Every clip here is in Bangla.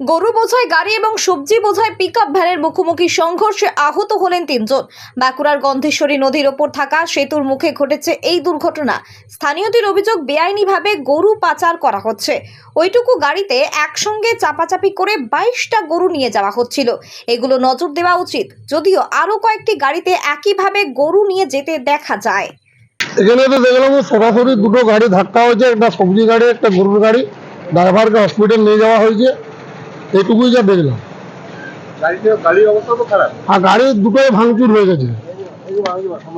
গরু বোঝায় গাড়ি এবং সবজি বোঝায় পিক আপ ভ্যানের মুখোমুখি সংঘর্ষে আহত হলেন তিনজন। বাঁকুড়ার গন্ধেশ্বরী নদীর ওপর থাকা সেতুর মুখে ঘটেছে এই দুর্ঘটনা। স্থানীয়দের অভিযোগ, বেআইনিভাবে গরু পাচার করা হচ্ছে। ওইটুকু গাড়িতে একসঙ্গে চাপাচাপি করে বাইশটা গরু নিয়ে যাওয়া হচ্ছিল। এগুলো নজর দেওয়া উচিত, যদিও আরও কয়েকটি গাড়িতে একইভাবে গরু নিয়ে যেতে দেখা যায়। এখানে তো দেখলাম সরাসরি দুটো গাড়ি ধাক্কা হয়েছে, একটা সবজি গাড়ি, একটা গরুর গাড়ি। ড্রাইভারকে হসপিটাল নিয়ে যাওয়া হয়েছে। এটুকুই যা দেখলাম গাড়ির অবস্থা তো খারাপ। আর গাড়ি দুটোই ভাঙচুর হয়ে গেছে।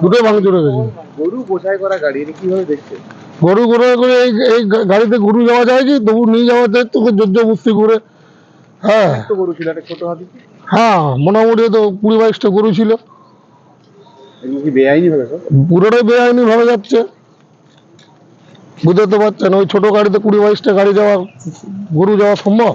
দুটোই ভাঙচুর হয়ে গেছে। গরু বোঝাই করা গাড়ি এটা কীভাবে দেখছে গরু গরু করে এই এই গাড়িতে গরু যাওয়া যায় কি? তবু নিয়ে যাওয়া যায় তোকে যোজ্য বুস্তি করে। হ্যাঁ। গরু ছিল? একটা ছোট হাতি হ্যাঁ মোটামুটি তো কুড়ি বাইশটা গরু ছিল। পুরোটাই বেআইনি ভাবে যাচ্ছে। বুঝতে তো পারছেন ওই ছোট গাড়িতে কুড়ি বাইশটা গাড়ি যাওয়া গরু যাওয়া সম্ভব?